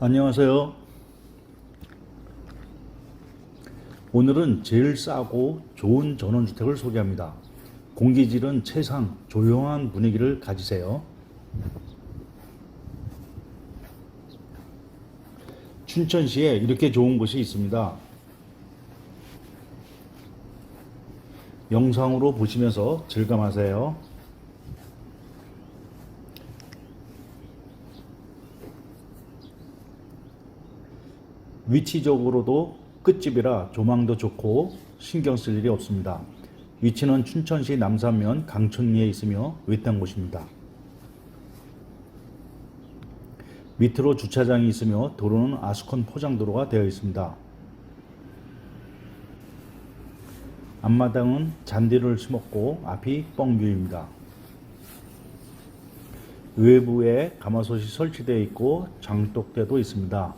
안녕하세요. 오늘은 제일 싸고 좋은 전원주택을 소개합니다. 공기질은 최상, 조용한 분위기를 가지세요. 춘천시에 이렇게 좋은 곳이 있습니다. 영상으로 보시면서 즐감하세요. 위치적으로도 끝집이라 조망도 좋고 신경 쓸 일이 없습니다. 위치는 춘천시 남산면 강천리에 있으며 외딴 곳입니다. 밑으로 주차장이 있으며 도로는 아스콘 포장도로가 되어 있습니다. 앞마당은 잔디를 심었고 앞이 뻥뷰입니다. 외부에 가마솥이 설치되어 있고 장독대도 있습니다.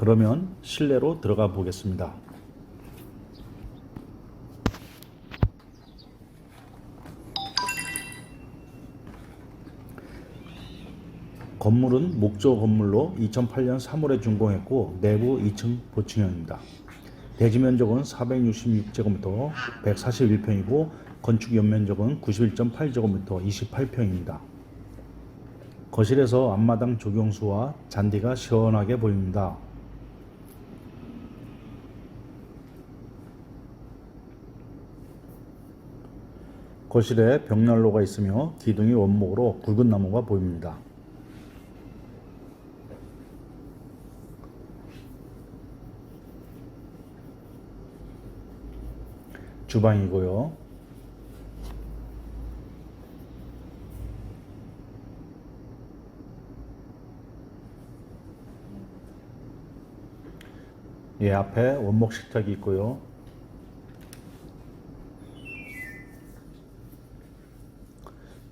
그러면 실내로 들어가 보겠습니다. 건물은 목조 건물로 2008년 3월에 준공했고 내부 2층 보층형입니다. 대지 면적은 466제곱미터 141평이고 건축 연면적은 91.8제곱미터 28평입니다. 거실에서 앞마당 조경수와 잔디가 시원하게 보입니다. 거실에 벽난로가 있으며 기둥이 원목으로 굵은 나무가 보입니다. 주방이고요. 예, 앞에 원목 식탁이 있고요.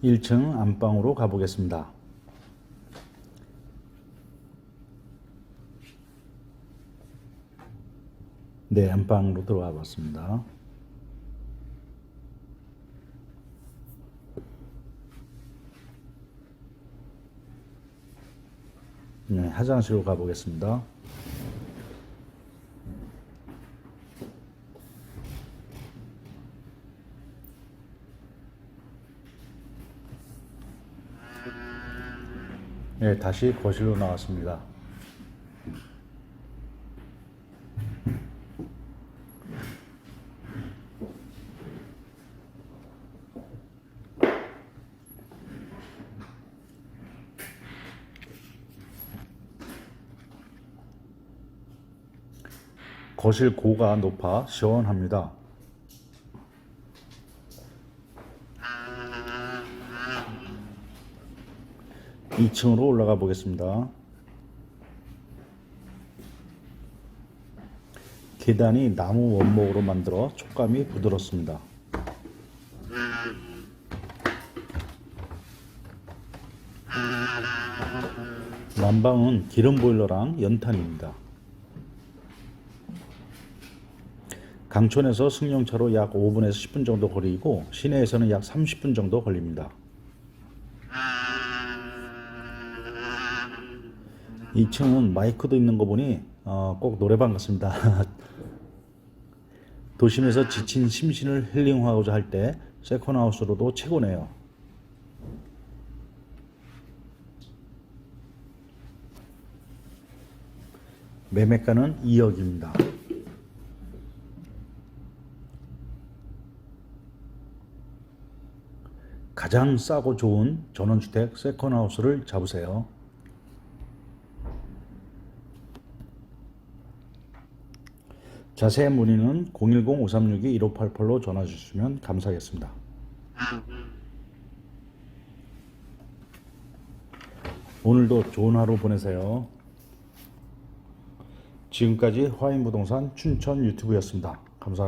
일층 안방으로 가보겠습니다. 네, 안방으로 들어가 봤습니다. 네, 화장실로 가보겠습니다. 네, 다시 거실로 나왔습니다. 거실 고가 높아 시원합니다. 2층으로 올라가 보겠습니다. 계단이 나무 원목으로 만들어 촉감이 부드럽습니다. 난방은 기름 보일러랑 연탄입니다. 강촌에서 승용차로 약 5분에서 10분 정도 거리고 시내에서는 약 30분 정도 걸립니다. 2층은 마이크도 있는 거 보니 어, 꼭 노래방 같습니다. 도심에서 지친 심신을 힐링하고자 할 때 세컨하우스로도 최고네요. 매매가는 2억입니다. 가장 싸고 좋은 전원주택 세컨하우스를 잡으세요. 자세한 문의는 010-536-1588로 전화 주시면 감사하겠습니다. 오늘도 좋은 하루 보내세요. 지금까지 화인부동산 춘천 유튜브였습니다. 감사합니다.